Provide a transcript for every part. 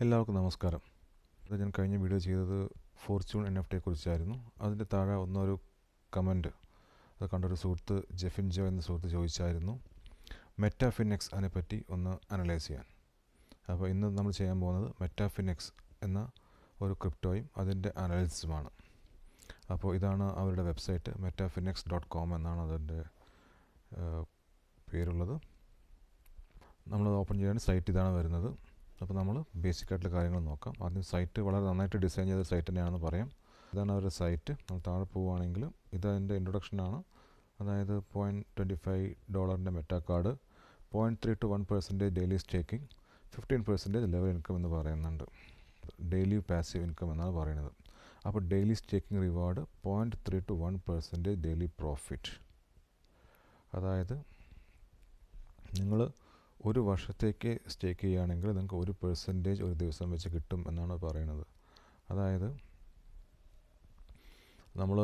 എല്ലാവർക്കും നമസ്കാരം. ഞാൻ കഴിഞ്ഞ വീഡിയോ ചെയ്തത് ഫോർച്യൂൺ എൻ എഫ് ടിയെ കുറിച്ചായിരുന്നു. അതിന്റെ താഴെ ഒന്നൊരു കമന്റ്. അത് കണ്ടൊരു സുഹൃത്ത് ജെഫിൻ ജോ എന്ന സുഹൃത്ത് ചോദിച്ചായിരുന്നു മെറ്റാഫിനെക്സ് അതിനെപ്പറ്റി ഒന്ന് അനലൈസ് ചെയ്യാൻ. അപ്പോൾ ഇന്ന് നമ്മൾ ചെയ്യാൻ പോകുന്നത് മെറ്റാഫിനെക്സ് എന്ന ഒരു ക്രിപ്റ്റോയും അതിന്റെ അനാലിസിസുമാണ്. അപ്പോൾ ഇതാണ് അവരുടെ വെബ്സൈറ്റ് മെറ്റാഫിനെക്സ് ഡോട്ട് കോം എന്നാണ് അതിന്റെ പേരുള്ളത്. നമ്മളത് ഓപ്പൺ ചെയ്യാൻ സൈറ്റ് ഇതാണ് വരുന്നത്. അപ്പോൾ നമ്മൾ ബേസിക് ആയിട്ടുള്ള കാര്യങ്ങൾ നോക്കാം. ആദ്യം സൈറ്റ് വളരെ നന്നായിട്ട് ഡിസൈൻ ചെയ്ത സൈറ്റ് തന്നെയാണെന്ന് പറയാം. ഇതാണ് അവരുടെ സൈറ്റ് നമ്മൾ താഴെ പോവുകയാണെങ്കിൽ ഇത് അതിന്റെ ഇൻട്രൊഡക്ഷനാണ് അതായത് പോയിന്റ് ട്വന്റി ഫൈവ് ഡോളറിന്റെ Meta card point three two one percentage daily staking fifteen percentage level income എന്ന് പറയുന്നുണ്ട്. ഡെയിലി പാസീവ് ഇൻകം എന്നാണ് പറയുന്നത്. അപ്പോൾ daily staking reward point three two one percentage daily profit അതായത് നിങ്ങൾ ഒരു വർഷത്തേക്ക് സ്റ്റേക്ക് ചെയ്യുകയാണെങ്കിൽ നിങ്ങൾക്ക് ഒരു പെർസെന്റേജ് ഒരു ദിവസം വെച്ച് കിട്ടും എന്നാണ് പറയുന്നത്. അതായത് നമ്മൾ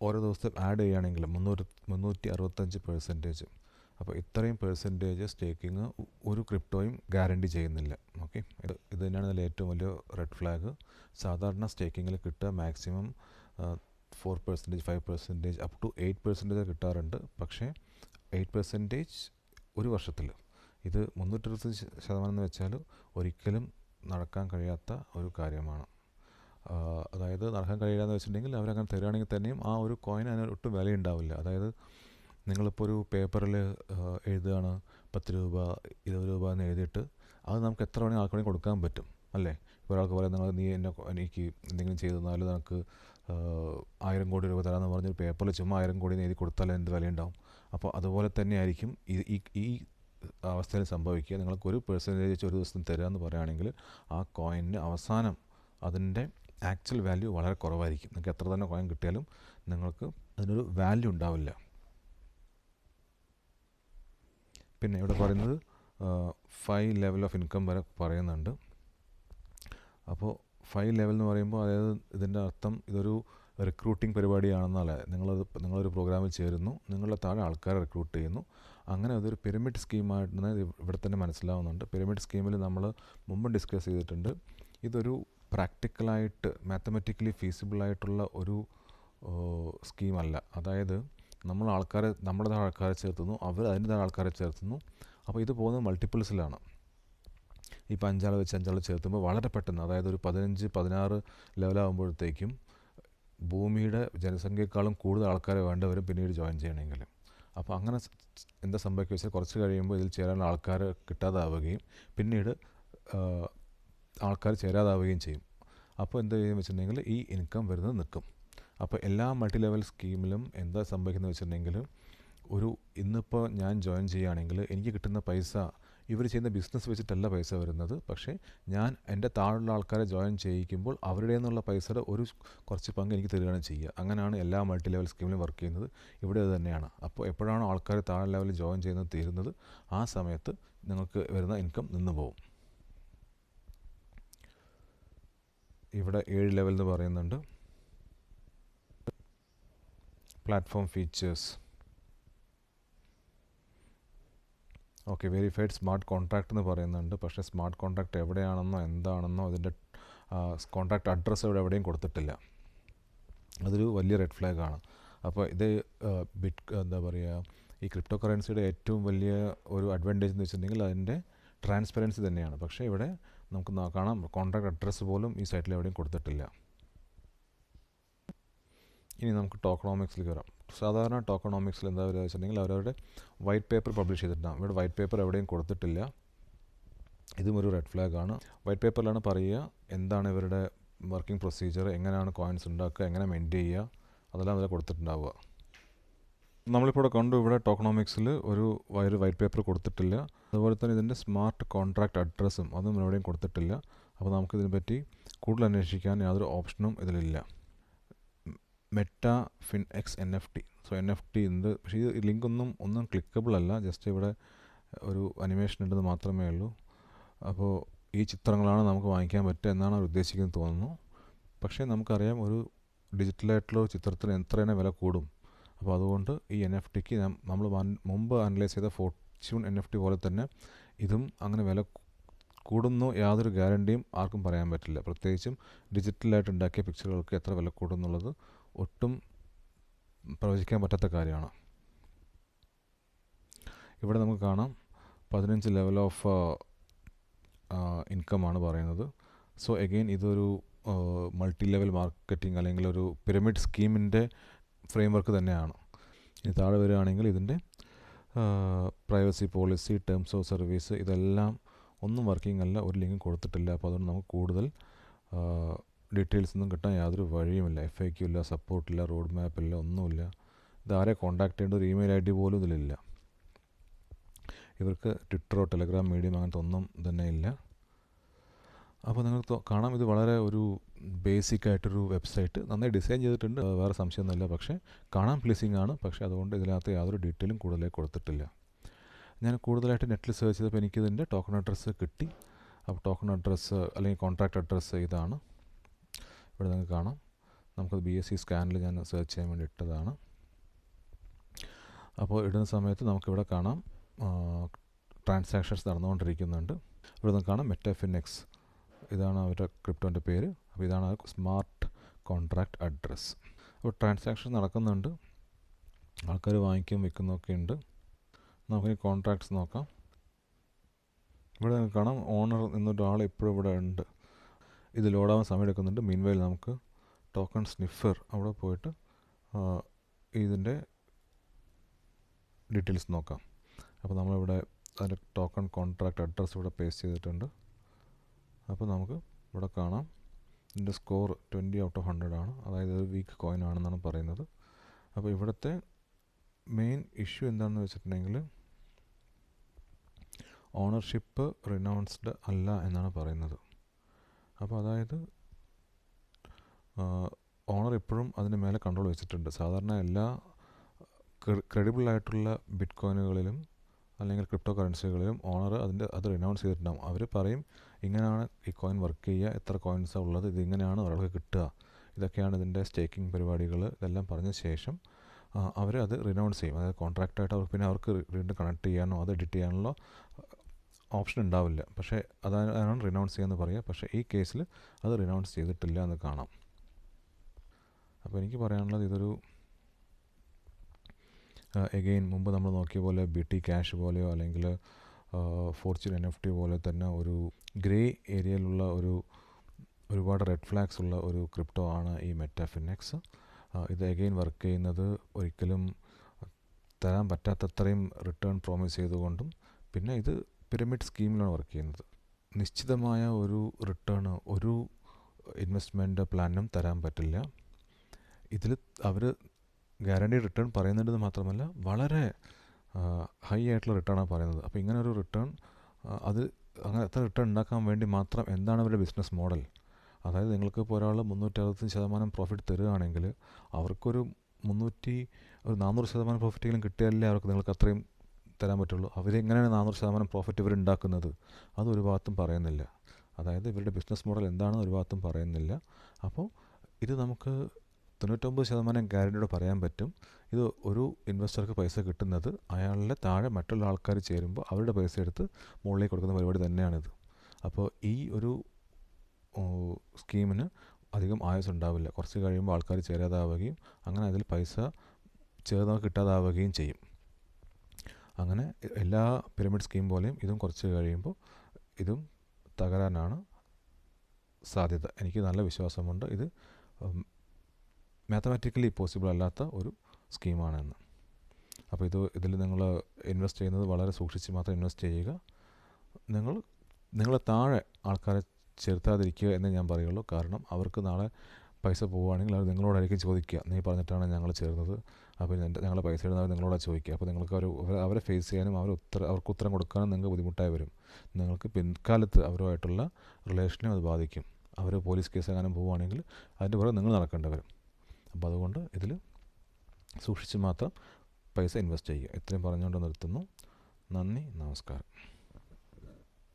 ഓരോ ദിവസം ആഡ് ചെയ്യുകയാണെങ്കിൽ മുന്നൂറ് മുന്നൂറ്റി അറുപത്തഞ്ച് പെർസെന്റേജ് അപ്പോൾ ഇത്രയും പെർസെന്റേജ് സ്റ്റേക്കിങ് ഒരു ക്രിപ്റ്റോയും ഗ്യാരണ്ടി ചെയ്യുന്നില്ല. ഓക്കെ ഇത് ഇത് തന്നെയാണ് ഇതിൽ ഏറ്റവും വലിയ റെഡ് ഫ്ലാഗ് സാധാരണ സ്റ്റേക്കിങ്ങിൽ കിട്ടുക maximum four percentage five percentage up to eight percentage കിട്ടാറുണ്ട്. പക്ഷേ എയ്റ്റ് പെർസെന്റേജ് ഒരു വർഷത്തിൽ ഇത് മുന്നൂറ്ററുപത്തഞ്ച് ശതമാനം എന്ന് വെച്ചാൽ ഒരിക്കലും നടക്കാൻ കഴിയാത്ത ഒരു കാര്യമാണ്. അതായത് നടക്കാൻ കഴിയില്ല എന്ന് വെച്ചിട്ടുണ്ടെങ്കിൽ അവരങ്ങനെ തരികയാണെങ്കിൽ തന്നെയും ആ ഒരു കോയിൻ അതിന് ഒട്ടും വില ഉണ്ടാവില്ല അതായത് നിങ്ങളിപ്പോൾ ഒരു പേപ്പറിൽ എഴുതുകയാണ് പത്ത് രൂപ ഇരുപത് രൂപ എന്ന് എഴുതിയിട്ട് അത് നമുക്ക് എത്ര വേണമെങ്കിൽ ആൾക്കാണെങ്കിൽ കൊടുക്കാൻ പറ്റും അല്ലേ? ഒരാൾക്ക് പറയാം നിങ്ങൾ നീ എന്നെ എനിക്ക് എന്തെങ്കിലും ചെയ്തു തന്നാൽ നമുക്ക് ആയിരം കോടി രൂപ തരാമെന്ന് പറഞ്ഞൊരു പേപ്പറിൽ ചുമ്മാ ആയിരം കോടി എഴുതി കൊടുത്താൽ എന്ത് വിലയുണ്ടാവും? അപ്പോൾ അതുപോലെ തന്നെ ആയിരിക്കും ഈ ഈ അവസ്ഥയിൽ സംഭവിക്കുക നിങ്ങൾക്ക് ഒരു പെർസെന്റേജ് വെച്ച് ഒരു ദിവസം തരിക എന്ന് പറയുകയാണെങ്കിൽ ആ കോയിന്റെ അവസാനം അതിന്റെ ആക്ച്വൽ വാല്യൂ വളരെ കുറവായിരിക്കും. നിങ്ങൾക്ക് എത്ര തന്നെ കോയിൻ കിട്ടിയാലും നിങ്ങൾക്ക് അതിനൊരു വാല്യൂ ഉണ്ടാവില്ല. പിന്നെ ഇവിടെ പറയുന്നത് ഫൈവ് ലെവൽ ഓഫ് ഇൻകം വരെ പറയുന്നുണ്ട്. അപ്പോൾ ഫൈവ് ലെവൽ എന്ന് പറയുമ്പോൾ അതായത് ഇതിന്റെ അർത്ഥം ഇതൊരു റിക്രൂട്ടിംഗ് പരിപാടിയാണെന്നല്ല. നിങ്ങളത് നിങ്ങളൊരു പ്രോഗ്രാമിൽ ചേരുന്നു. നിങ്ങളുടെ താഴെ ആൾക്കാരെ റിക്രൂട്ട് ചെയ്യുന്നു. അങ്ങനെ അതൊരു പിരമിഡ് സ്കീമായിട്ടാണ് ഇവിടെ തന്നെ മനസ്സിലാവുന്നുണ്ട്. പിരമിഡ് സ്കീമിൽ നമ്മൾ മുമ്പ് ഡിസ്കസ് ചെയ്തിട്ടുണ്ട്. ഇതൊരു പ്രാക്ടിക്കലായിട്ട് മാത്തമെറ്റിക്കലി ഫീസിബിളായിട്ടുള്ള ഒരു സ്കീമല്ല അതായത് നമ്മൾ ആൾക്കാരെ നമ്മുടെ ആൾക്കാരെ ചേർത്തുന്നു അവർ അതിന്റെ ആൾക്കാരെ ചേർത്തുന്നു. അപ്പോൾ ഇത് പോകുന്നത് മൾട്ടിപ്പിൾസിലാണ് ഇപ്പോൾ അഞ്ചാൾ വെച്ച് അഞ്ചാൾ ചേർത്തുമ്പോൾ വളരെ പെട്ടെന്ന് അതായത് ഒരു പതിനഞ്ച് പതിനാറ് ലെവലാകുമ്പോഴത്തേക്കും ഭൂമിയുടെ ജനസംഖ്യയെക്കാളും കൂടുതൽ ആൾക്കാരെ വേണ്ടവരും പിന്നീട് ജോയിൻ ചെയ്യണമെങ്കിൽ. അപ്പോൾ അങ്ങനെ എന്താ സംഭവിക്കുക വെച്ചാൽ കുറച്ച് കഴിയുമ്പോൾ ഇതിൽ ചേരാൻ ആൾക്കാർ കിട്ടാതാവുകയും പിന്നീട് ആൾക്കാർ ചേരാതാവുകയും ചെയ്യും. അപ്പോൾ എന്താ ചെയ്യുന്നത് വെച്ചിട്ടുണ്ടെങ്കിൽ ഈ ഇൻകം വരുന്നത് നിൽക്കും. അപ്പോൾ എല്ലാ മൾട്ടി ലെവൽ സ്കീമിലും എന്താ സംഭവിക്കുന്നത് വെച്ചിട്ടുണ്ടെങ്കിൽ ഒരു ഇന്നിപ്പോൾ ഞാൻ ജോയിൻ ചെയ്യുകയാണെങ്കിൽ എനിക്ക് കിട്ടുന്ന പൈസ ഇവർ ചെയ്യുന്ന ബിസിനസ് വെച്ചിട്ടല്ല പൈസ വരുന്നത്. പക്ഷേ ഞാൻ എന്റെ താഴെയുള്ള ആൾക്കാരെ ജോയിൻ ചെയ്യിക്കുമ്പോൾ അവരുടെ നിന്നുള്ള പൈസയുടെ ഒരു കുറച്ച് പങ്ക് എനിക്ക് തരികയാണ് ചെയ്യുക. അങ്ങനെയാണ് എല്ലാ മൾട്ടി ലെവൽ സ്കീമിലും വർക്ക് ചെയ്യുന്നത്. ഇവിടെ തന്നെയാണ്. അപ്പോൾ എപ്പോഴാണ് ആൾക്കാർ താഴെ ലെവലിൽ ജോയിൻ ചെയ്യുന്നത് തീരുന്നത് ആ സമയത്ത് നിങ്ങൾക്ക് വരുന്ന ഇൻകം നിന്ന് പോകും. ഇവിടെ ഏഴ് ലെവൽ എന്ന് പറയുന്നുണ്ട്. Platform features. Okay verified smart contract എന്ന് പറയുന്നുണ്ട്. പക്ഷേ സ്മാർട്ട് കോൺട്രാക്ട് എവിടെയാണെന്നോ എന്താണെന്നോ അതിന്റെ കോൺട്രാക്ട് അഡ്രസ്സ് ഇവിടെ എവിടെയും കൊടുത്തിട്ടില്ല. അതൊരു വലിയ റെഡ് ഫ്ലാഗ് ആണ്. അപ്പോൾ ഇത് ബിറ്റ് എന്താ പറയുക ഈ ക്രിപ്റ്റോ കറൻസിയുടെ ഏറ്റവും വലിയ ഒരു അഡ്വാന്റേജ് എന്ന് വെച്ചിട്ടുണ്ടെങ്കിൽ അതിന്റെ ട്രാൻസ്പെറൻസി തന്നെയാണ്. പക്ഷേ ഇവിടെ നമുക്ക് കാണാം കോൺട്രാക്ട് അഡ്രസ്സ് പോലും ഈ സൈറ്റിൽ എവിടെയും കൊടുത്തിട്ടില്ല. ഇനി നമുക്ക് ടോക്കണോമിക്സിലേക്ക് കയറാം സാധാരണ ടോക്കണോമിക്സിൽ എന്താ പറയുക വെച്ചിട്ടുണ്ടെങ്കിൽ അവരവരുടെ വൈറ്റ് പേപ്പർ പബ്ലിഷ് ചെയ്തിട്ടുണ്ടാകും ഇവിടെ വൈറ്റ് പേപ്പർ എവിടെയും കൊടുത്തിട്ടില്ല. ഇതും ഒരു റെഡ് ഫ്ലാഗ് ആണ്. വൈറ്റ് പേപ്പറിലാണ് പറയുക എന്താണ് ഇവരുടെ വർക്കിംഗ് പ്രൊസീജിയർ എങ്ങനെയാണ് കോയിൻസ് ഉണ്ടാക്കുക എങ്ങനെ മെയിന്റെയിൻ ചെയ്യുക അതെല്ലാം അതിൽ കൊടുത്തിട്ടുണ്ടാവുക. നമ്മളിപ്പോൾ കണ്ടു ഇവിടെ ടോക്കണോമിക്സിൽ ഒരു ഒരു വൈറ്റ് പേപ്പർ കൊടുത്തിട്ടില്ല. അതുപോലെ തന്നെ ഇതിന്റെ സ്മാർട്ട് കോൺട്രാക്ട് അഡ്രസ്സും അതും എവിടെയും കൊടുത്തിട്ടില്ല. അപ്പോൾ നമുക്കിതിനെപ്പറ്റി കൂടുതൽ അന്വേഷിക്കാൻ യാതൊരു ഓപ്ഷനും ഇതിലില്ല. Meta Fin X N F T. So N F T എന്ത് പക്ഷേ ഈ ലിങ്ക് ഒന്നും ഒന്നും ക്ലിക്കബിൾ അല്ല. ജസ്റ്റ് ഇവിടെ ഒരു അനിമേഷൻ ഉണ്ടെന്ന് മാത്രമേ ഉള്ളൂ. അപ്പോൾ ഈ ചിത്രങ്ങളാണ് നമുക്ക് വാങ്ങിക്കാൻ പറ്റുക എന്നാണ് അവർ ഉദ്ദേശിക്കുന്നത് തോന്നുന്നു. പക്ഷേ നമുക്കറിയാം ഒരു ഡിജിറ്റലായിട്ടുള്ള ഒരു ചിത്രത്തിന് എത്ര തന്നെ വില കൂടും. അപ്പോൾ അതുകൊണ്ട് ഈ എൻ എഫ് ടിക്ക് നമ്മൾ മുമ്പ് അനലൈസ് ചെയ്ത ഫോർച്യൂൺ എൻ എഫ് ടി പോലെ തന്നെ ഇതും അങ്ങനെ വില കൂടുന്നു യാതൊരു ഗ്യാരണ്ടിയും ആർക്കും പറയാൻ പറ്റില്ല. പ്രത്യേകിച്ചും ഡിജിറ്റലായിട്ട് ഉണ്ടാക്കിയ പിക്ചറുകൾക്ക് എത്ര വില കൂടുന്നുള്ളത് ഒട്ടും പ്രവചിക്കാൻ പറ്റാത്ത കാര്യമാണ്. ഇവിടെ നമുക്ക് കാണാം പതിനഞ്ച് ലെവൽ ഓഫ് ഇൻകമാണ് പറയുന്നത്. സോ എഗെയിൻ ഇതൊരു മൾട്ടി ലെവൽ മാർക്കറ്റിംഗ് അല്ലെങ്കിൽ ഒരു പിരമിഡ് സ്കീമിന്റെ ഫ്രെയിംവർക്ക് തന്നെയാണ്. ഇനി താഴെ വരികയാണെങ്കിൽ ഇതിന്റെ privacy policy terms of service ഇതെല്ലാം ഒന്നും വർക്കിംഗ് അല്ല ഒരു ലിങ്ക് കൊടുത്തിട്ടില്ല. അപ്പോൾ അതുകൊണ്ട് നമുക്ക് കൂടുതൽ ഡീറ്റെയിൽസ് ഒന്നും കിട്ടാൻ യാതൊരു വഴിയുമില്ല. എഫ് ഐ ക്യൂ ഇല്ല സപ്പോർട്ടില്ല റോഡ് മാപ്പ് ഇല്ല ഒന്നുമില്ല. ഇതാരെ കോൺടാക്ട് ചെയ്യേണ്ട ഒരു ഇമെയിൽ ഐ ഡി പോലും ഇതിലില്ല ഇവർക്ക് ട്വിറ്ററോ ടെലഗ്രാം മീഡിയം അങ്ങനത്തെ ഒന്നും തന്നെ ഇല്ല. അപ്പോൾ നിങ്ങൾക്ക് കാണാം. ഇത് വളരെ ഒരു ബേസിക് ആയിട്ടൊരു വെബ്സൈറ്റ് നന്നായി ഡിസൈൻ ചെയ്തിട്ടുണ്ട്. വേറെ സംശയമൊന്നുമില്ല. പക്ഷേ കാണാൻ പ്ലീസിംഗ് ആണ്. പക്ഷേ അതുകൊണ്ട് ഇതിനകത്ത് യാതൊരു ഡീറ്റെയിലും കൂടുതലായി കൊടുത്തിട്ടില്ല. ഞാൻ കൂടുതലായിട്ട് നെറ്റിൽ സെർച്ച് ചെയ്തപ്പോൾ എനിക്കിതിന്റെ ടോക്കൺ അഡ്രസ്സ് കിട്ടി. അപ്പോൾ ടോക്കൺ അഡ്രസ്സ് അല്ലെങ്കിൽ കോൺട്രാക്ട് അഡ്രസ്സ് ഇതാണ്. ഇവിടെ നിങ്ങൾക്ക് കാണാം. നമുക്കത് ബി എസ് സി സ്കാനിൽ ഞാൻ സെർച്ച് ചെയ്യാൻ വേണ്ടി ഇട്ടതാണ്. അപ്പോൾ ഇടുന്ന സമയത്ത് നമുക്കിവിടെ കാണാം ട്രാൻസാക്ഷൻസ് നടന്നുകൊണ്ടിരിക്കുന്നുണ്ട്. ഇവിടെ നമുക്ക് കാണാം മെറ്റാഫിനെക്സ് ഇതാണ് അവരുടെ ക്രിപ്റ്റോന്റെ പേര്. അപ്പോൾ ഇതാണ് സ്മാർട്ട് കോൺട്രാക്ട് അഡ്രസ്സ് അപ്പോൾ ട്രാൻസാക്ഷൻ നടക്കുന്നുണ്ട്. ആൾക്കാർ വാങ്ങിക്കും വിൽക്കുന്നൊക്കെ ഉണ്ട്. നമുക്കിനി കോൺട്രാക്ട്സ് നോക്കാം. ഇവിടെ നിങ്ങൾക്ക് കാണാം ഓണർ എന്നൊരാൾ ഇപ്പോഴും ഇവിടെ ഉണ്ട്. ഇത് ലോഡാവാൻ സമയമെടുക്കുന്നുണ്ട്. മീൻവൈൽ നമുക്ക് ടോക്കൺ സ്നിഫർ അവിടെ പോയിട്ട് ഇതിന്റെ ഡീറ്റെയിൽസ് നോക്കാം. അപ്പോൾ നമ്മളിവിടെ അതിന്റെ ടോക്കൺ കോൺട്രാക്ട് അഡ്രസ്സ് ഇവിടെ പേസ്റ്റ് ചെയ്തിട്ടുണ്ട്. അപ്പോൾ നമുക്ക് ഇവിടെ കാണാം. ഇതിന്റെ score twenty out of hundred ആണ്. അതായത് ഒരു വീക്ക് കോയിൻ ആണെന്നാണ് പറയുന്നത്. അപ്പോൾ ഇവിടുത്തെ മെയിൻ ഇഷ്യൂ എന്താണെന്ന് വെച്ചിട്ടുണ്ടെങ്കിൽ ഓണർഷിപ്പ് റിനൗൺസ്ഡ് അല്ല എന്നാണ് പറയുന്നത്. അപ്പോൾ അതായത് ഓണർ എപ്പോഴും അതിന് മേലെ കൺട്രോൾ വെച്ചിട്ടുണ്ട്. സാധാരണ എല്ലാ ക്രെഡിബിൾ ആയിട്ടുള്ള ബിറ്റ് കോയിനുകളിലും അല്ലെങ്കിൽ ക്രിപ്റ്റോ കറൻസികളിലും ഓണർ അതിന്റെ അത് റിനൗൺസ് ചെയ്തിട്ടുണ്ടാകും അവർ പറയും ഇങ്ങനെയാണ് ഈ കോയിൻ വർക്ക് ചെയ്യുക എത്ര കോയിൻസാണ് ഉള്ളത് ഇതിങ്ങനെയാണ് ഒരാൾക്ക് കിട്ടുക. ഇതൊക്കെയാണ് ഇതിന്റെ സ്റ്റേക്കിംഗ് പരിപാടികൾ ഇതെല്ലാം പറഞ്ഞ ശേഷം അവർ അത് റിനൗൺസ് ചെയ്യും. അതായത് കോൺട്രാക്റ്റായിട്ട് അവർക്ക് പിന്നെ അവർക്ക് വീണ്ടും കണക്ട് ചെയ്യാനോ അത് എഡിറ്റ് ചെയ്യാനുള്ള ഓപ്ഷൻ ഉണ്ടാവില്ല. പക്ഷേ അതാണ് റിനൗൺസ് ചെയ്യാന്ന് പറയുക പക്ഷേ ഈ കേസിൽ അത് റിനൗൺസ് ചെയ്തിട്ടില്ല എന്ന് കാണാം. അപ്പോൾ എനിക്ക് പറയാനുള്ളത് ഇതൊരു എഗെയിൻ മുമ്പ് നമ്മൾ നോക്കിയ പോലെ ബി ടി ക്യാഷ് പോലെയോ അല്ലെങ്കിൽ ഫോർച്യൂൺ എൻ എഫ് ടി പോലെ തന്നെ ഒരു ഗ്രേ ഏരിയയിലുള്ള ഒരു ഒരുപാട് റെഡ് ഫ്ലാഗ്സ് ഉള്ള ഒരു ക്രിപ്റ്റോ ആണ് ഈ മെറ്റാഫിനെക്സ് ഇത് എഗെയിൻ വർക്ക് ചെയ്യുന്നത് ഒരിക്കലും തരാൻ പറ്റാത്തത്രയും റിട്ടേൺ പ്രോമിസ് ചെയ്തുകൊണ്ടും പിന്നെ ഇത് പിരമിഡ് സ്കീമിലാണ് വർക്ക് ചെയ്യുന്നത്. നിശ്ചിതമായ ഒരു റിട്ടേൺ ഒരു ഇൻവെസ്റ്റ്മെന്റ് പ്ലാനും തരാൻ പറ്റില്ല. ഇതിൽ അവർ ഗ്യാരണ്ടി റിട്ടേൺ പറയുന്നുണ്ടെന്ന് മാത്രമല്ല വളരെ ഹൈ ആയിട്ടുള്ള റിട്ടേണാണ് പറയുന്നത്. അപ്പോൾ ഇങ്ങനെ ഒരു റിട്ടേൺ അത് അങ്ങനെ എത്ര റിട്ടേൺ ഉണ്ടാക്കാൻ വേണ്ടി മാത്രം എന്താണ് അവരുടെ ബിസിനസ് മോഡൽ? അതായത് നിങ്ങൾക്ക് ഇപ്പോൾ ഒരാൾ മുന്നൂറ്റി അറുപത്തഞ്ച് ശതമാനം പ്രോഫിറ്റ് തരികയാണെങ്കിൽ അവർക്കൊരു മുന്നൂറ്റി ഒരു നാനൂറ് ശതമാനം പ്രോഫിറ്റെങ്കിലും കിട്ടിയാലേ അവർക്ക് നിങ്ങൾക്ക് അത്രയും തരാൻ പറ്റുള്ളൂ. അവരെങ്ങനെയാണ് നാനൂറ് ശതമാനം പ്രോഫിറ്റ് ഇവരുണ്ടാക്കുന്നത്? അത് ഒരു ഭാഗത്തും പറയുന്നില്ല. അതായത് ഇവരുടെ ബിസിനസ് മോഡൽ എന്താണെന്ന് ഒരു ഭാഗത്തും പറയുന്നില്ല. അപ്പോൾ ഇത് നമുക്ക് തൊണ്ണൂറ്റൊമ്പത് ശതമാനം ഗ്യാരണ്ടിയോട് പറയാൻ പറ്റും. ഇത് ഒരു ഇൻവെസ്റ്റർക്ക് പൈസ കിട്ടുന്നത് അയാളുടെ താഴെ മറ്റുള്ള ആൾക്കാർ ചേരുമ്പോൾ അവരുടെ പൈസ എടുത്ത് മുകളിലേക്ക് കൊടുക്കുന്ന പരിപാടി തന്നെയാണിത്. അപ്പോൾ ഈ ഒരു സ്കീമിന് അധികം ആയുസ് ഉണ്ടാവില്ല. കുറച്ച് കഴിയുമ്പോൾ ആൾക്കാർ ചേരാതാവുകയും അങ്ങനെ അതിൽ പൈസ ചേർന്ന് കിട്ടാതാവുകയും ചെയ്യും. അങ്ങനെ എല്ലാ പിരമിഡ് സ്കീം പോലെയും ഇതും കുറച്ച് കഴിയുമ്പോൾ ഇതും തകരാനാണ് സാധ്യത. എനിക്ക് നല്ല വിശ്വാസമുണ്ട്. ഇത് മാത്തമാറ്റിക്കലി പോസിബിൾ അല്ലാത്ത ഒരു സ്കീമാണെന്ന്. അപ്പോൾ ഇത് ഇതിൽ നിങ്ങൾ ഇൻവെസ്റ്റ് ചെയ്യുന്നത് വളരെ സൂക്ഷിച്ച് മാത്രം ഇൻവെസ്റ്റ് ചെയ്യുക. നിങ്ങൾ നിങ്ങളെ താഴെ ആൾക്കാരെ ചേർത്താതിരിക്കുക എന്ന് ഞാൻ പറയുള്ളൂ. കാരണം അവർക്ക് നാളെ പൈസ പോവുകയാണെങ്കിൽ അവർ നിങ്ങളോടായിരിക്കും ചോദിക്കുക. നീ പറഞ്ഞിട്ടാണ് ഞങ്ങൾ ചേർന്നത്. അപ്പോൾ എന്റെ ഞങ്ങളെ പൈസ ഇടുന്നവർ നിങ്ങളോടാണ് ചോദിക്കുക. അപ്പോൾ നിങ്ങൾക്ക് അവർ അവരെ ഫേസ് ചെയ്യാനും അവർ ഉത്തരം അവർക്ക് ഉത്തരം കൊടുക്കാനും നിങ്ങൾക്ക് ബുദ്ധിമുട്ടായി വരും. നിങ്ങൾക്ക് പിൻകാലത്ത് അവരുമായിട്ടുള്ള റിലേഷനെ അത് ബാധിക്കും. അവർ പോലീസ് കേസ് എങ്ങാനും പോവുകയാണെങ്കിൽ അതിന്റെ പുറകെ നിങ്ങൾ നടക്കേണ്ടി വരും. അപ്പോൾ അതുകൊണ്ട് ഇതിൽ സൂക്ഷിച്ച് മാത്രം പൈസ ഇൻവെസ്റ്റ് ചെയ്യുക. ഇത്രയും പറഞ്ഞുകൊണ്ട് നിർത്തുന്നു. നന്ദി നമസ്കാരം.